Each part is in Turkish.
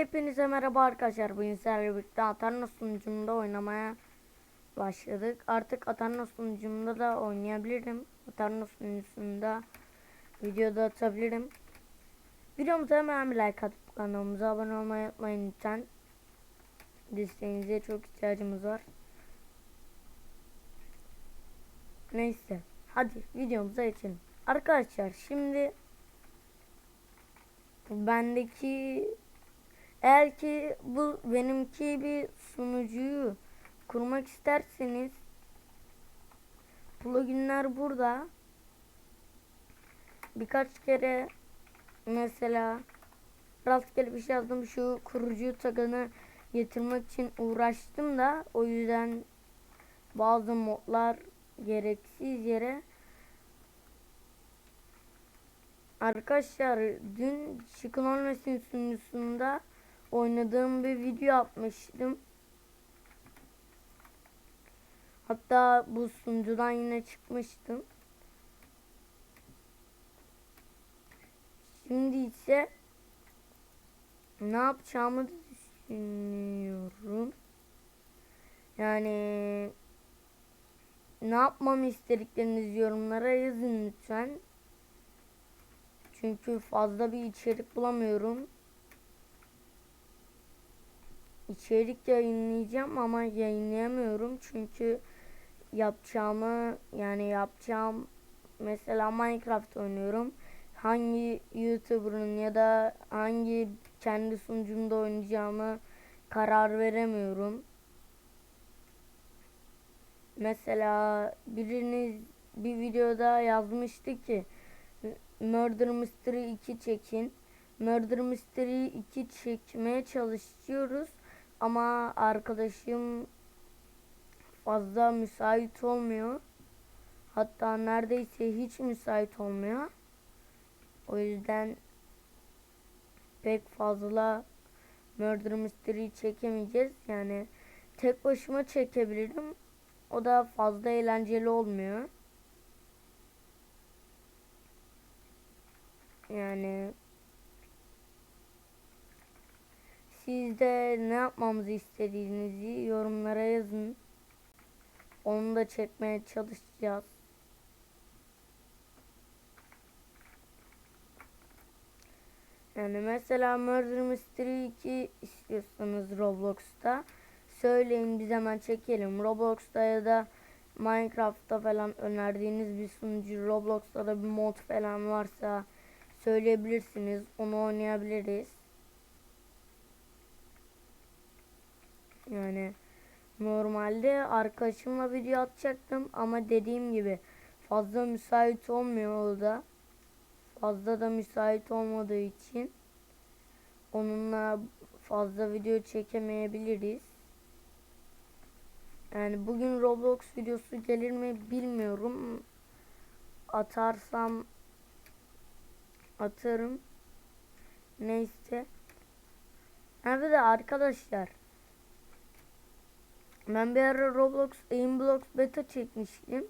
Hepinize merhaba arkadaşlar. Bugün sizlerle birlikte Atarnos sunucumunda oynamaya başladık. Artık Atarnos sunucumunda da oynayabilirim. Atarnos sunucusunda videoda atabilirim. Videomuza hemen bir like atıp kanalımıza abone olmayı unutmayın lütfen. Desteğinize çok ihtiyacımız var. Neyse. Hadi videomuza geçelim. Arkadaşlar şimdi bendeki eğer ki bu benimki bir sunucuyu kurmak isterseniz pluginler burada. Birkaç kere mesela rastgele bir şey yazdım şu kurucu tagını getirmek için uğraştım da o yüzden bazı modlar gereksiz yere Arkadaşlar dün Chicken Olmasın sunucusunda oynadığım bir video atmıştım. Hatta bu sunucudan yine çıkmıştım. Şimdi ise ne yapacağımı düşünüyorum. Yani ne yapmamı istediklerinizi yorumlara yazın lütfen. Çünkü fazla bir içerik bulamıyorum. İçerik yayınlayacağım ama yayınlayamıyorum çünkü yapacağımı yani yapacağım mesela Minecraft oynuyorum. Hangi YouTuber'ın ya da hangi kendi sunucumda oynayacağımı karar veremiyorum. Mesela biriniz bir videoda yazmıştı ki Murder Mystery 2 çekin. Murder Mystery 2 çekmeye çalışıyoruz ama arkadaşım fazla müsait olmuyor. Hatta neredeyse hiç müsait olmuyor. O yüzden pek fazla Murder Mystery çekemeyeceğiz. Yani tek başıma çekebilirim. O da fazla eğlenceli olmuyor. Yani siz de ne yapmamızı istediğinizi yorumlara yazın. Onu da çekmeye çalışacağız. Yani mesela Murder Mystery 2 istiyorsanız Roblox'ta söyleyin biz hemen çekelim. Roblox'ta ya da Minecraft'ta falan önerdiğiniz bir sunucu Roblox'ta da bir mod falan varsa söyleyebilirsiniz. Onu oynayabiliriz. Yani normalde arkadaşımla video atacaktım ama dediğim gibi fazla müsait olmuyor o da. Fazla da müsait olmadığı için onunla fazla video çekemeyebiliriz. Yani bugün Roblox videosu gelir mi bilmiyorum. Atarsam atarım. Neyse. Evet arkadaşlar. Ben bir ara Roblox Aimblox beta çekmiştim.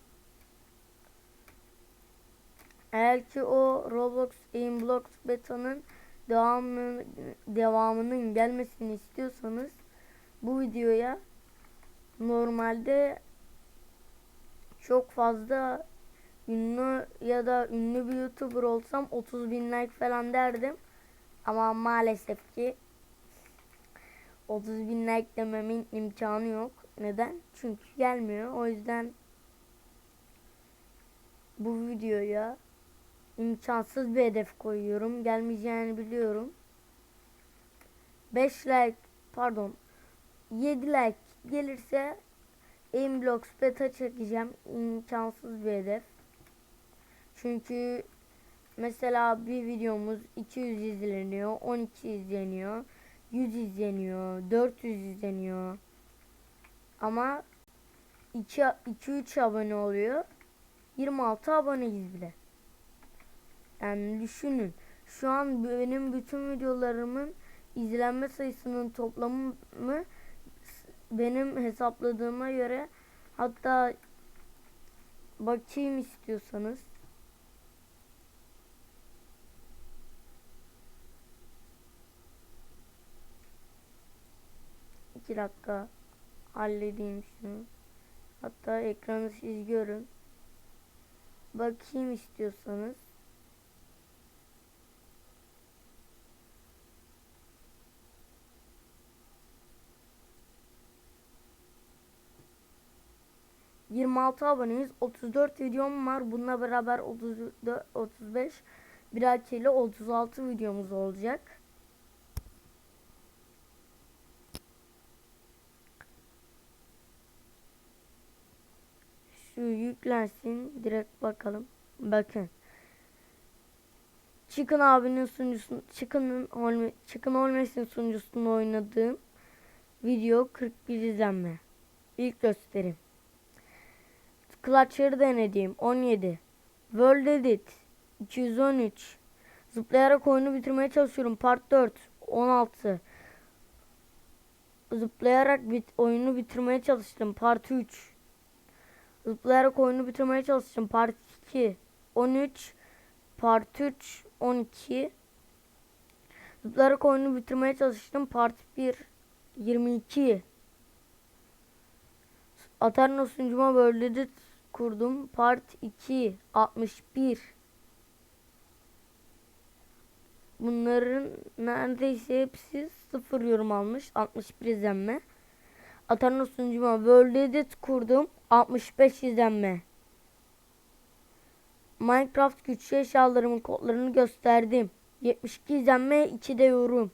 Eğer ki o Roblox Aimblox beta'nın devamının, devamının gelmesini istiyorsanız bu videoya normalde çok fazla ünlü ya da ünlü bir YouTuber olsam 30 bin like falan derdim. Ama maalesef ki 30 bin like dememin imkanı yok. Neden? Çünkü gelmiyor. O yüzden bu videoya imkansız bir hedef koyuyorum. Gelmeyeceğini biliyorum. 5 like pardon 7 like gelirse Inblocks beta çekeceğim. İmkansız bir hedef. Çünkü mesela bir videomuz 200 izleniyor, 12 izleniyor, 100 izleniyor, 400 izleniyor. Ama 2-3 abone oluyor. 26 aboneyiz bile. Yani düşünün. Şu an benim bütün videolarımın izlenme sayısının toplamı benim hesapladığıma göre hatta bakayım istiyorsanız 2 dakika halledeyim şunu. Hatta ekranı siz görün. Bakayım istiyorsanız. ...26 aboneyiz. 34 videom var. Bununla beraber 34, 35... ...bir ile 36 videomuz olacak. Şu yüklensin. Direkt bakalım. Bakın. Chicken abinin sunucusun Chicken'ın Olme, Chicken Olmes'in sunucusunda oynadığım video 41 izlenme. İlk gösterim. Clutcher'ı denediğim 17. World Edit 213. Zıplayarak oyunu bitirmeye çalışıyorum. Part 4 16. Zıplayarak bit oyunu bitirmeye çalıştım. Part 3 Zıplayarak oyunu bitirmeye çalıştım. Part 2 13 Part 3 12 Zıplayarak oyunu bitirmeye çalıştım. Part 1 22 Aterno sunucuma böyle kurdum. Part 2 61 Bunların neredeyse hepsi sıfır yorum almış. 61 izlenme. Aterno sunucuma World Edit kurdum. 65 izlenme. Minecraft güçlü eşyalarımın kodlarını gösterdim. 72 izlenme 2 de yorum.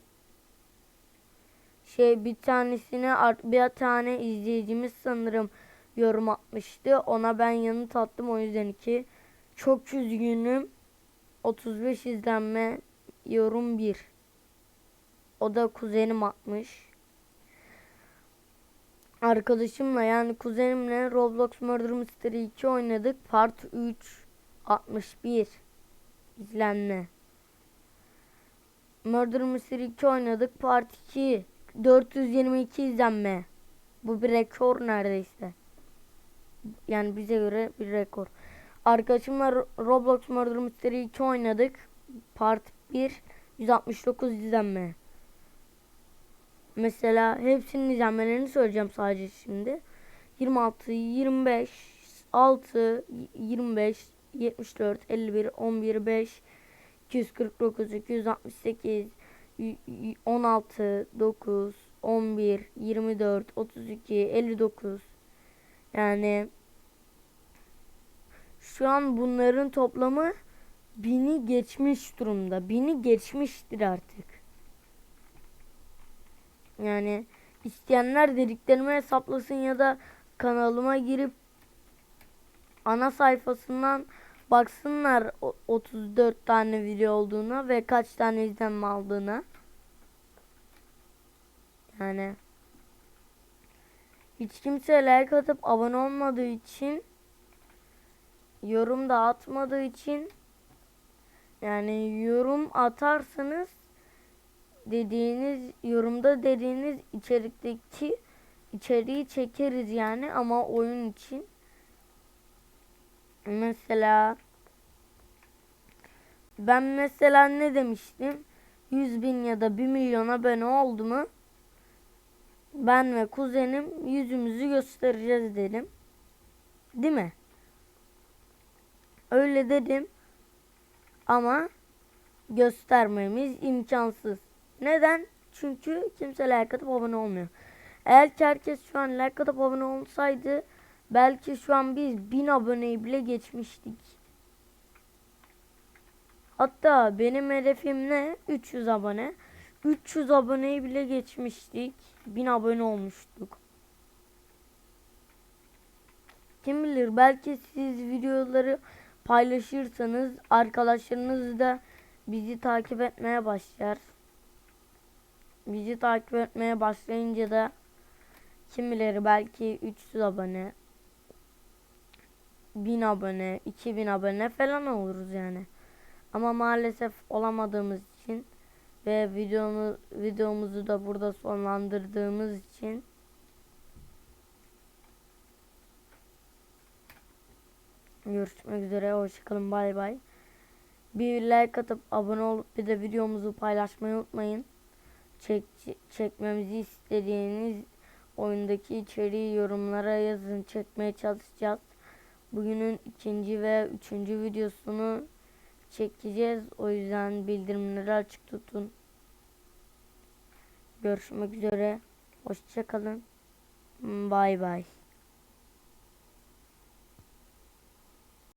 Şey bir tanesine bir tane izleyicimiz sanırım yorum atmıştı. Ona ben yanıt attım o yüzden ki çok üzgünüm. 35 izlenme yorum 1. O da kuzenim atmış arkadaşımla yani kuzenimle Roblox Murder Mystery 2 oynadık. Part 3 61 izlenme. Murder Mystery 2 oynadık. Part 2 422 izlenme. Bu bir rekor neredeyse. Yani bize göre bir rekor. Arkadaşımla Roblox Murder Mystery 2 oynadık. Part 1 169 izlenme. Mesela hepsinin izlenmelerini söyleyeceğim sadece şimdi. 26, 25, 6, 25, 74, 51, 11, 5, 249, 268, 16, 9, 11, 24, 32, 59. Yani şu an bunların toplamı bini geçmiş durumda. Bini geçmiştir artık. Yani isteyenler dediklerimi hesaplasın ya da kanalıma girip ana sayfasından baksınlar 34 tane video olduğuna ve kaç tane izlenme aldığına. Yani hiç kimse like atıp abone olmadığı için yorum da atmadığı için yani yorum atarsanız dediğiniz yorumda dediğiniz içerikteki içeriği çekeriz yani ama oyun için. Mesela ben mesela ne demiştim? 100 bin ya da 1 milyon abone oldu mu ben ve kuzenim yüzümüzü göstereceğiz dedim. Değil mi? Öyle dedim. Ama göstermemiz imkansız neden? Çünkü kimse like atıp abone olmuyor. Eğer ki herkes şu an like atıp abone olsaydı belki şu an biz 1000 aboneyi bile geçmiştik. Hatta benim hedefim ne? 300 abone. 300 aboneyi bile geçmiştik. 1000 abone olmuştuk. Kim bilir belki siz videoları paylaşırsanız arkadaşlarınız da bizi takip etmeye başlar bizi takip etmeye başlayınca da kim bilir belki 300 abone 1000 abone 2000 abone falan oluruz yani. Ama maalesef olamadığımız için ve videomu, videomuzu da burada sonlandırdığımız için görüşmek üzere hoşçakalın bay bay. Bir like atıp abone olup bir de videomuzu paylaşmayı unutmayın çek, çekmemizi istediğiniz oyundaki içeriği yorumlara yazın. Çekmeye çalışacağız. Bugünün ikinci ve üçüncü videosunu çekeceğiz. O yüzden bildirimleri açık tutun. Görüşmek üzere. Hoşçakalın. Bay bay.